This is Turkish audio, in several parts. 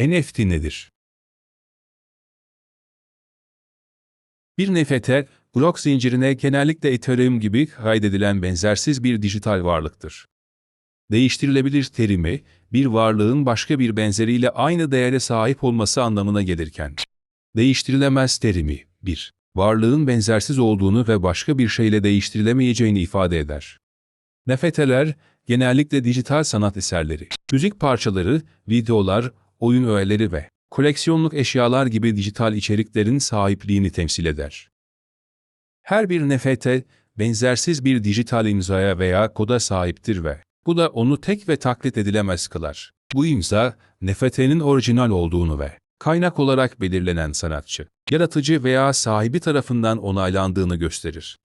NFT nedir? Bir NFT, blok zincirine genellikle Ethereum gibi kaydedilen benzersiz bir dijital varlıktır. Değiştirilebilir terimi, bir varlığın başka bir benzeriyle aynı değere sahip olması anlamına gelirken, değiştirilemez terimi, bir, varlığın benzersiz olduğunu ve başka bir şeyle değiştirilemeyeceğini ifade eder. NFT'ler, genellikle dijital sanat eserleri, müzik parçaları, videolar, oyun öğeleri ve koleksiyonluk eşyalar gibi dijital içeriklerin sahipliğini temsil eder. Her bir NFT, benzersiz bir dijital imzaya veya koda sahiptir ve bu da onu tek ve taklit edilemez kılar. Bu imza, NFT'nin orijinal olduğunu ve kaynak olarak belirlenen sanatçı, yaratıcı veya sahibi tarafından onaylandığını gösterir.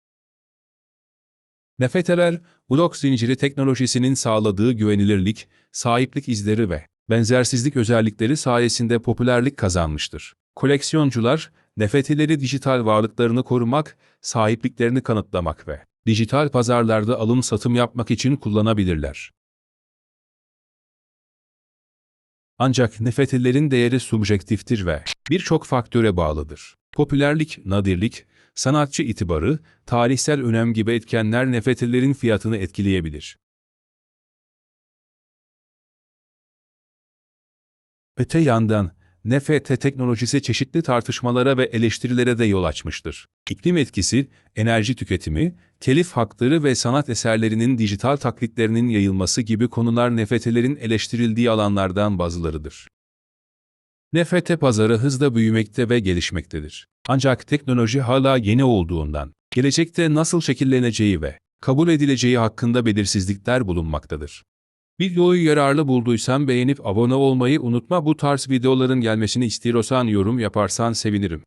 NFT'ler, blok zinciri teknolojisinin sağladığı güvenilirlik, sahiplik izleri ve benzersizlik özellikleri sayesinde popülerlik kazanmıştır. Koleksiyoncular, NFT'leri dijital varlıklarını korumak, sahipliklerini kanıtlamak ve dijital pazarlarda alım-satım yapmak için kullanabilirler. Ancak NFT'lerin değeri subjektiftir ve birçok faktöre bağlıdır. Popülerlik, nadirlik, sanatçı itibarı, tarihsel önem gibi etkenler NFT'lerin fiyatını etkileyebilir. Öte yandan, NFT teknolojisi çeşitli tartışmalara ve eleştirilere de yol açmıştır. İklim etkisi, enerji tüketimi, telif hakları ve sanat eserlerinin dijital taklitlerinin yayılması gibi konular NFT'lerin eleştirildiği alanlardan bazılarıdır. NFT pazarı hızla büyümekte ve gelişmektedir. Ancak teknoloji hala yeni olduğundan, gelecekte nasıl şekilleneceği ve kabul edileceği hakkında belirsizlikler bulunmaktadır. Videoyu yararlı bulduysan beğenip abone olmayı unutma bu tarz videoların gelmesini istiyorsan yorum yaparsan sevinirim.